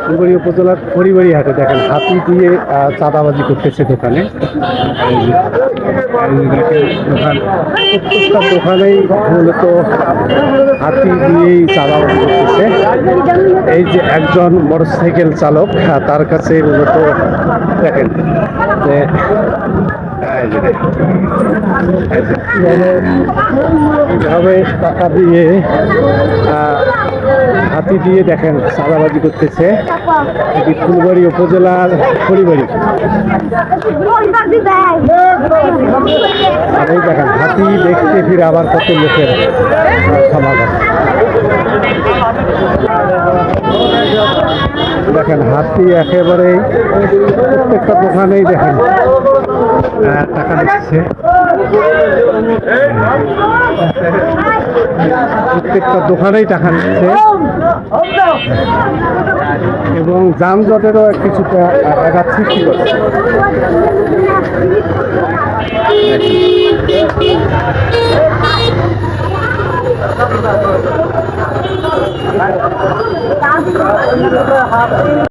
ফুলবাড়ি উপজেলার খড়িবাড়ি হাটে দেখেন হাতি দিয়ে চাঁদাবাজি করতেছে দোকানে। দোকানেই মূলত হাতি দিয়েই চাঁদাবাজি করতেছে। এই যে একজন মোটরসাইকেল চালক আহ, তার কাছে মূলত দেখেন যে এই যে দেখেন, এই যে কীভাবে কীভাবে টাকা দিয়ে হাতি দিয়ে দেখেন চাঁদাবাজি করতেছে। এটি ফুলবাড়ি উপজেলার খড়িবাড়ি এই দেখেন, হাতি দেখতে ফিরে আবার কত লোকের সমাগম। দেখেন, হাতি একেবারে প্রত্যেকটা দোকানেই দেখেন টাকা দিচ্ছে। প্রত্যেকটা দোকানেই টাকা নিচ্ছে এবং যানজটেরও কিছুটা আঘাত সৃষ্টি করছে